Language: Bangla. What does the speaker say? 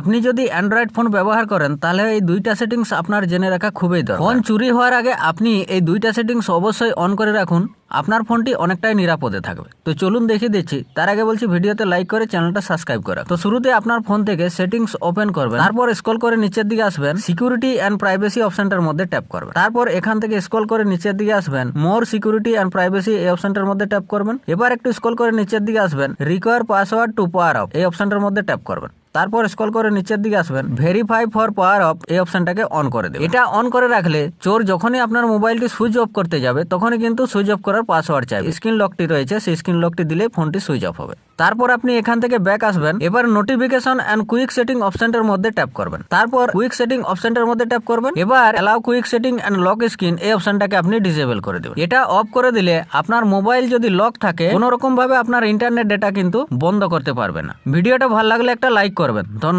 আপনি যদি অ্যান্ড্রয়েড ফোন ব্যবহার করেন, তাহলে এই দুইটা সেটিংস আপনার জেনে রাখা খুবই দরকার। ফোন চুরি হওয়ার আগে আপনি এই দুইটা সেটিংস অবশ্যই অন করে রাখুন। আপনার ফোনটি অনেকটাই নিরাপদে থাকবে। তো চলুন দেখিয়ে দিচ্ছি। তার আগে বলছি, ভিডিওতে লাইক করে চ্যানেলটা সাবস্ক্রাইব করে। তো শুরুতে আপনার ফোন থেকে সেটিংস ওপেন করবেন। তারপর স্ক্রল করে নিচের দিকে আসবেন। সিকিউরিটি অ্যান্ড প্রাইভেসি অপশনটার মধ্যে ট্যাপ করবেন। তারপর এখান থেকে স্ক্রল করে নিচের দিকে আসবেন। মোর সিকিউরিটি অ্যান্ড প্রাইভেসি এই অপশনটার মধ্যে ট্যাপ করবেন। এবার একটু স্ক্রল করে নিচের দিকে আসবেন। Require password to power off এই অপশনটার মধ্যে ট্যাপ করবেন। তারপর স্কল করে নিচের দিকে আসবেন ভেরিফাই ফর পাওয়ার অফ এই অপশনটাকে অন করে দেবেন। এটা অন করে রাখলে চোর যখনই আপনার মোবাইলটি সুইচ অফ করতে যাবে, তখনই কিন্তু সুইচ অফ করার পাসওয়ার্ড চাই স্ক্রিন লকটি রয়েছে, সেই স্ক্রিন লকটি দিলে ফোনটি সুইচ অফ হবে। তারপর আপনি এখান থেকে ব্যাক আসবেন। এবার নোটিফিকেশন অ্যান্ড কুইক সেটিং অপশনটার মধ্যে ট্যাপ করবেন। তারপর কুইক সেটিং অপশনটার মধ্যে ট্যাপ করবেন। এবার allow quick setting and lock screen এই অপশনটাকে আপনি ডিসেবল করে দেবেন। এটা অফ করে দিলে আপনার মোবাইল যদি লক থাকে কোনো রকম ভাবে আপনার ইন্টারনেট ডেটা কিন্তু বন্ধ করতে পারবে না। ভিডিওটা ভালো লাগলে একটা লাইক করবেন। ধন্যবাদ।